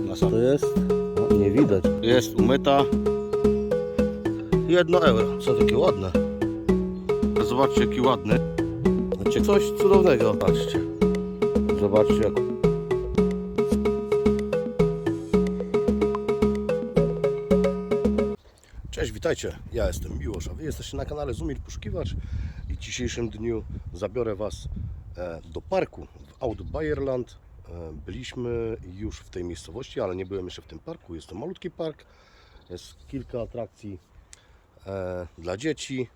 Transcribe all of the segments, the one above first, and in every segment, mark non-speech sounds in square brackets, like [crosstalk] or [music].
Nasa to jest? O, nie widać. Jest umyta. Jedno euro. Co takie ładne. Zobaczcie jaki ładny. Znaczy coś cudownego. Patrzcie. Zobaczcie jak Cześć, witajcie. Ja jestem Miłosz, a Wy jesteście na kanale Zumir Poszukiwacz i w dzisiejszym dniu zabiorę Was e, do parku w Out Bayerland. E, Byliśmy już w tej miejscowości, ale nie byłem jeszcze w tym parku. Jest to malutki park, jest kilka atrakcji e, dla dzieci.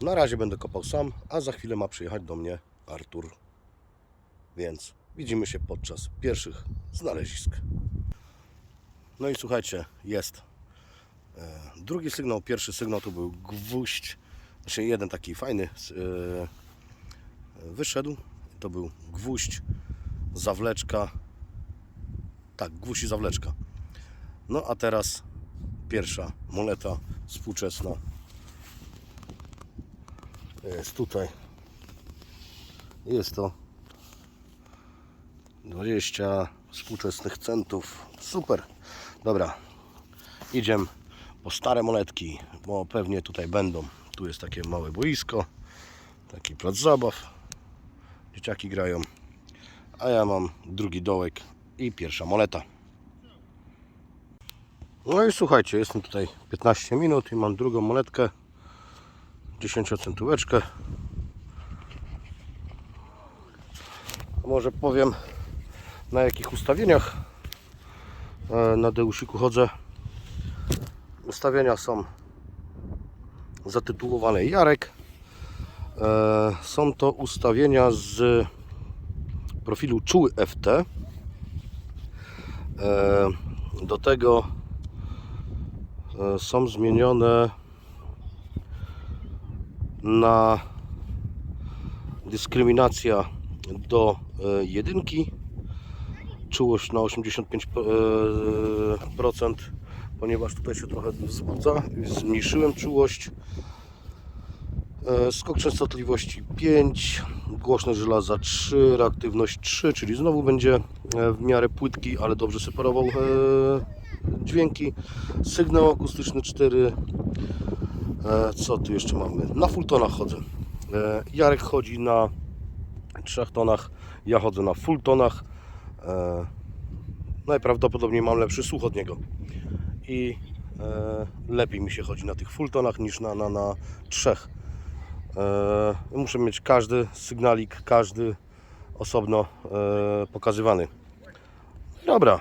Na razie będę kopał sam, a za chwilę ma przyjechać do mnie Artur. Więc widzimy się podczas pierwszych znalezisk. No i słuchajcie, jest E, Drugi sygnał, pierwszy sygnał to był gwóźdź, znaczy jeden taki fajny wyszedł, to był gwóźdź, zawleczka, tak, gwóźdź i zawleczka. No a teraz pierwsza moneta współczesna jest tutaj. Jest to 20 współczesnych centów. Super. Dobra. Idziemy po stare monetki, bo pewnie tutaj będą. Tu jest takie małe boisko, taki plac zabaw. Dzieciaki grają. A ja mam drugi dołek i pierwsza moneta. No i słuchajcie, jestem tutaj 15 minut i mam drugą monetkę 10 centóweczkę. Może powiem na jakich ustawieniach e, na Deusiku chodzę. Ustawienia są zatytułowane Jarek. E, Są to ustawienia z profilu Czuły FT. E, Do tego e, są zmienione na dyskryminacja do jedynki, czułość na 85%, ponieważ tutaj się trochę wzbudza. Zmniejszyłem czułość. E, Skok częstotliwości 5, głośność żelaza 3, reaktywność 3, czyli znowu będzie e, w miarę płytki, ale dobrze separował e, dźwięki. Sygnał akustyczny 4. E, Co tu jeszcze mamy? Na full tonach chodzę. Jarek chodzi na 3 tonach, ja chodzę na full tonach. Najprawdopodobniej mam lepszy słuch od niego i lepiej mi się chodzi na tych full tonach niż na, na, na trzech. E, muszę mieć każdy sygnalik, każdy osobno e, pokazywany. Dobra.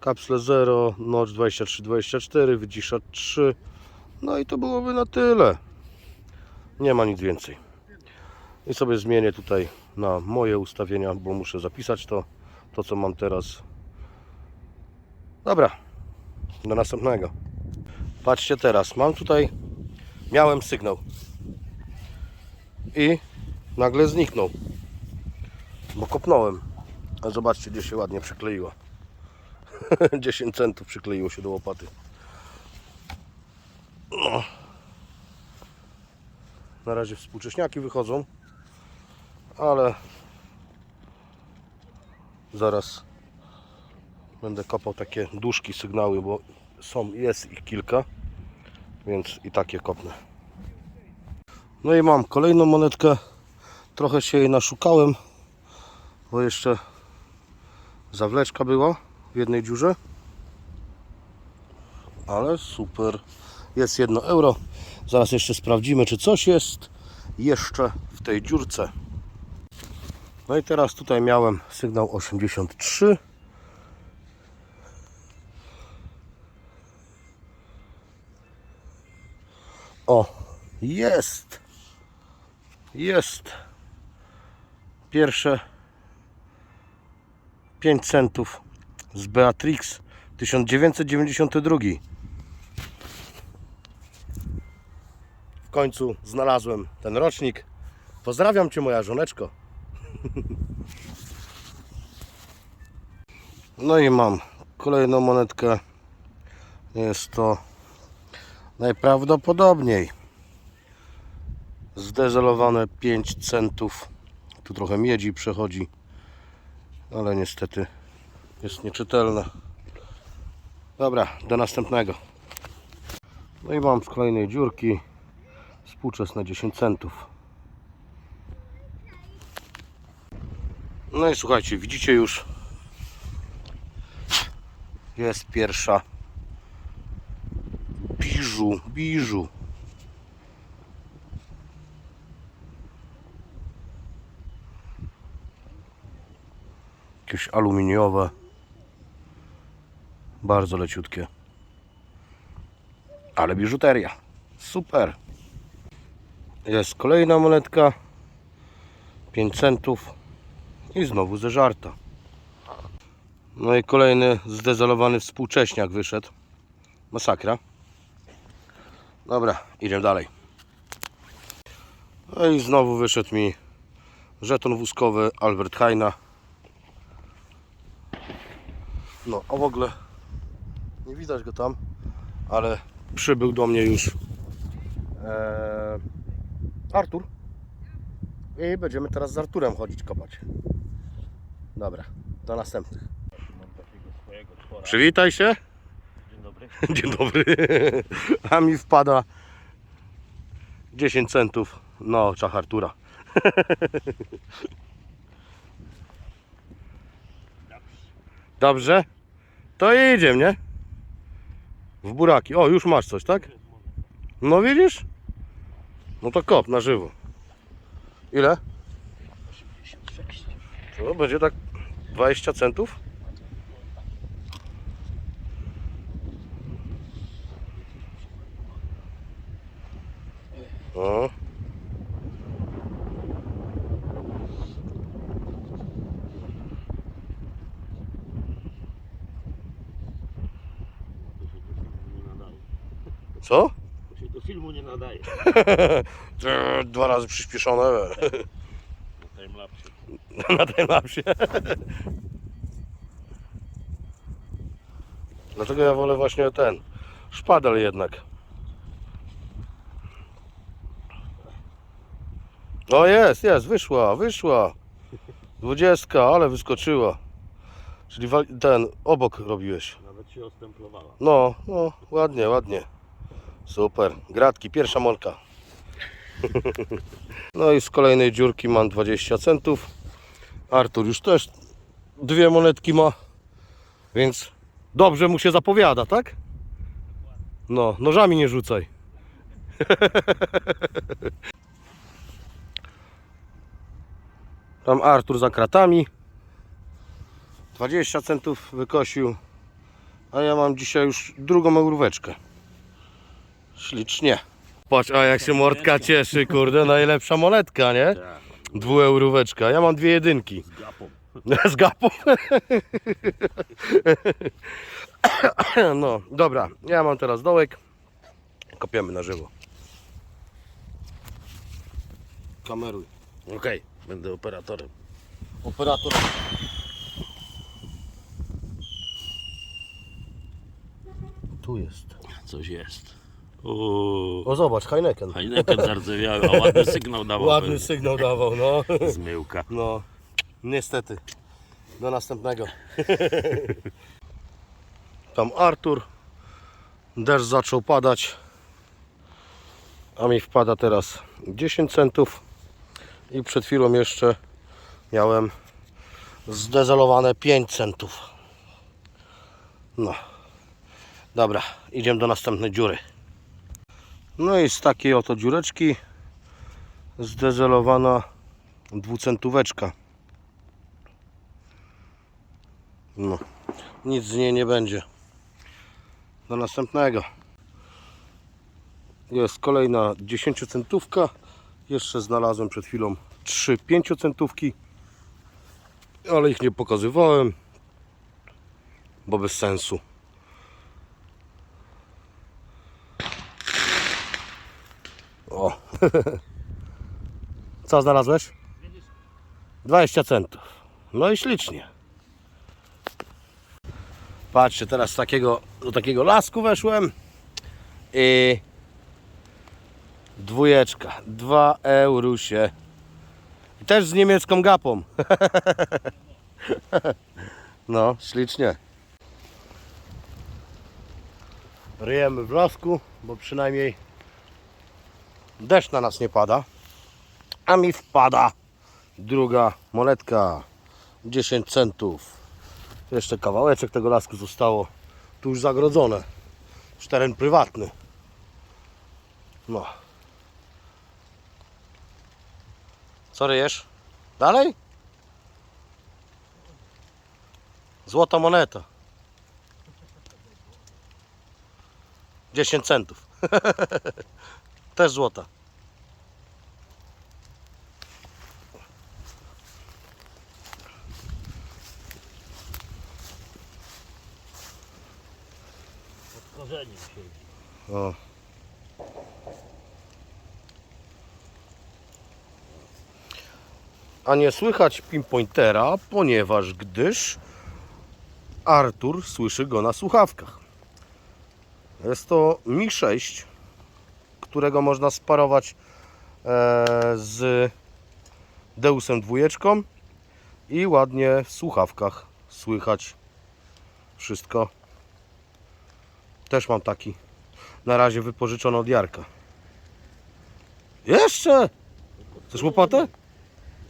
Kapsle 0, notch 23-24, wycisza 3. No i to byłoby na tyle. Nie ma nic więcej. I sobie zmienię tutaj na moje ustawienia, bo muszę zapisać to, to co mam teraz Dobra, do następnego. Patrzcie teraz, mam tutaj, miałem sygnał i nagle zniknął, bo kopnąłem. A zobaczcie, gdzie się ładnie przykleiła. [laughs] 10 centów przykleiło się do łopaty. No. Na razie współcześniaki wychodzą, ale zaraz Będę kopał takie duszki sygnały, bo są, jest ich kilka, więc i takie kopnę. No i mam kolejną monetkę. Trochę się jej naszukałem, bo jeszcze zawleczka była w jednej dziurze. Ale super. Jest 1 euro. Zaraz jeszcze sprawdzimy, czy coś jest jeszcze w tej dziurce. No i teraz tutaj miałem sygnał 83. O, jest. Jest. Pierwsze 5 centów z Beatrix 1992. W końcu znalazłem ten rocznik. Pozdrawiam Cię moja żoneczko. [laughs] No i mam kolejną monetkę. Jest to Najprawdopodobniej zdezelowane 5 centów. Tu trochę miedzi przechodzi. ale niestety jest nieczytelne. Dobra, do następnego. No i mam z kolejnej dziurki współczesne 10 centów. No i słuchajcie, widzicie już jest pierwsza biżu, biżu. Jakieś aluminiowe. Bardzo leciutkie. Ale biżuteria. Super. Jest kolejna monetka. 5 centów. I znowu zeżarta. No i kolejny zdezolowany współcześniak wyszedł. Masakra. Dobra, idziemy dalej. No i znowu wyszedł mi żeton wózkowy Albert Heina. No, a w ogóle nie widać go tam, ale przybył do mnie już e, Artur. I będziemy teraz z Arturem chodzić kopać. Dobra, do następnych. Przywitaj się. [laughs] Dzień dobry. Dzień [laughs] dobry. A mi wpada 10 centów na oczach Artura. [laughs] Dobrze? To idziemy, nie? W buraki. O, już masz coś, tak? No widzisz? No to kop na żywo. Ile? 86. To będzie tak 20 centów? O. To się do filmu nie nadaje. Co? To się do filmu nie nadaje. [laughs] Dwa razy przyspieszone Na timelapsie. [laughs] na timelapsie. Dlatego ja wolę właśnie ten szpadel jednak. O jest, jest, wyszła, wyszła. Dwudziestka, ale wyskoczyła. Czyli ten obok robiłeś. Nawet się ostemplowała. No, no, ładnie, ładnie. Super. Gratki, pierwsza molka. [laughs] No i z kolejnej dziurki mam 20 centów. Artur już też dwie monetki ma, więc dobrze mu się zapowiada, tak? No, nożami nie rzucaj. [laughs] Tam Artur za kratami. 20 centów wykosił. A ja mam dzisiaj już drugą euróweczkę. Ślicznie. Patrz, a jak się mordka cieszy, kurde, najlepsza monetka, nie? Dwueuróweczka. Ja mam dwie jedynki. Z gapą. [laughs] Z gapą. [laughs] No, dobra. Ja mam teraz dołek. Kopiemy na żywo. Kameruj. Okej, będę operatorem. Operator. Tu jest. Coś jest. Uuu. O zobacz, Heineken. Heineken [laughs] zardzewiały, a ładny sygnał dawał. [laughs] Ładny pewnie. sygnał dawał, no. [laughs] Zmyłka. No, niestety. Do następnego. Tam Artur. Deszcz zaczął padać. A mi wpada teraz 10 centów. I przed chwilą jeszcze miałem zdezolowane 5 centów. No. Dobra, idziemy do następnej dziury. No i z takiej oto dziureczki zdezelowana dwucentóweczka. No, nic z niej nie będzie. Do następnego. Jest kolejna 10 centówka. Jeszcze znalazłem przed chwilą 3 5 centówki. Ale ich nie pokazywałem, bo bez sensu. O. [laughs] Co znalazłeś? 20 centów. No i ślicznie. Patrzcie, teraz takiego, do takiego lasku weszłem i dwójeczka, 2 eurusie. I też z niemiecką gapą. [laughs] No, ślicznie. Ryjemy w lasku, bo przynajmniej deszcz na nas nie pada. A mi wpada druga monetka 10 centów. Jeszcze kawałeczek tego lasku zostało. Tu już zagrodzone. Już teren prywatny. No. Co ryjesz? Dalej? Złota moneta. 10 centów. [laughs] Też złota. Siedzi. O. A nie słychać pinpointera, ponieważ gdyż Artur słyszy go na słuchawkach. Jest to Mi 6, którego można sparować e, z Deusem dwójeczką i ładnie w słuchawkach słychać wszystko. Też mam taki na razie wypożyczony od Jarka. Jeszcze? Chcesz łopatę?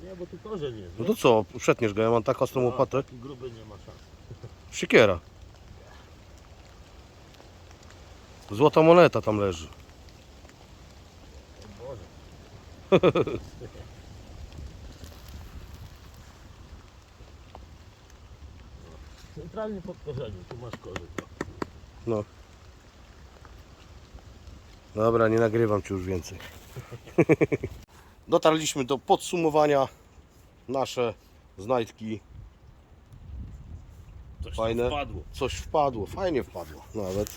Nie, bo tu korzeń jest. No to co, przetniesz go, ja mam tak ostrą łopatę. Taki gruby nie ma szans. Siekiera. Złota moneta tam leży. O Boże. Centralnie pod korzeniem, tu masz korzeń. No. Dobra, nie nagrywam Ci już więcej. [laughs] Dotarliśmy do podsumowania. Nasze znajdki. Coś Fajne. wpadło. Coś wpadło, fajnie wpadło nawet.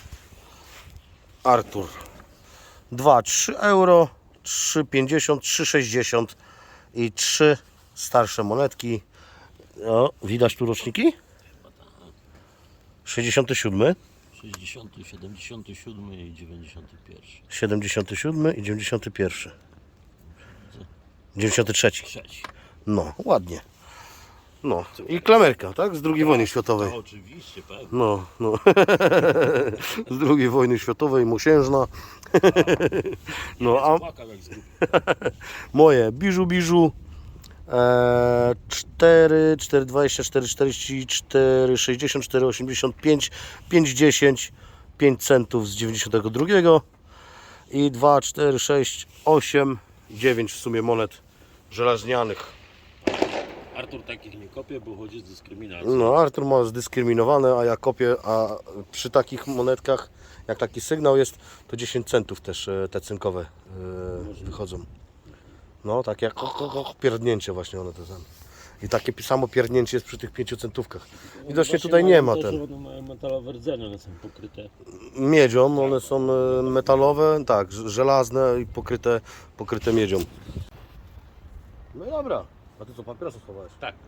Artur. 2, 3 euro, 3,50, 3,60 i 3 starsze monetki. O, widać tu roczniki? 67, 60, 77 i 91. 77 i 91. 93. Trzeci. No, ładnie. No, i klamerka, tak? Z II wojny światowej. A oczywiście, pewnie. No, no. [laughs] Z II wojny światowej, mosiężna. [laughs] No, a [laughs] moje biżu biżu e, 4, 4, 20, 4, 40, 4, 60, 4, 85, 5, 10, 5 centów z 92 i 2, 4, 6, 8, 9 w sumie monet żelaznianych. Artur takich nie kopie, bo chodzi z dyskryminacją. No, Artur ma zdyskryminowane, a ja kopię, a przy takich monetkach, jak taki sygnał jest, to 10 centów też e, te cynkowe e, wychodzą. No, takie jak pierdnięcie właśnie one to są. I takie pi- samo pierdnięcie jest przy tych 5 centówkach. Widocznie tutaj nie ma ten. One mają metalowe rdzenie, one są pokryte. Miedzią, one są e, metalowe, tak, ż- żelazne i pokryte, pokryte miedzią. No i dobra. A ty co, papierosa schowałeś? Tak. [laughs]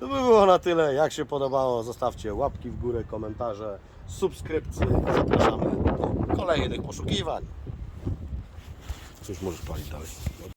To by było na tyle. Jak się podobało, zostawcie łapki w górę, komentarze, subskrypcje. Zapraszamy do kolejnych poszukiwań. Cóż możesz palić dalej?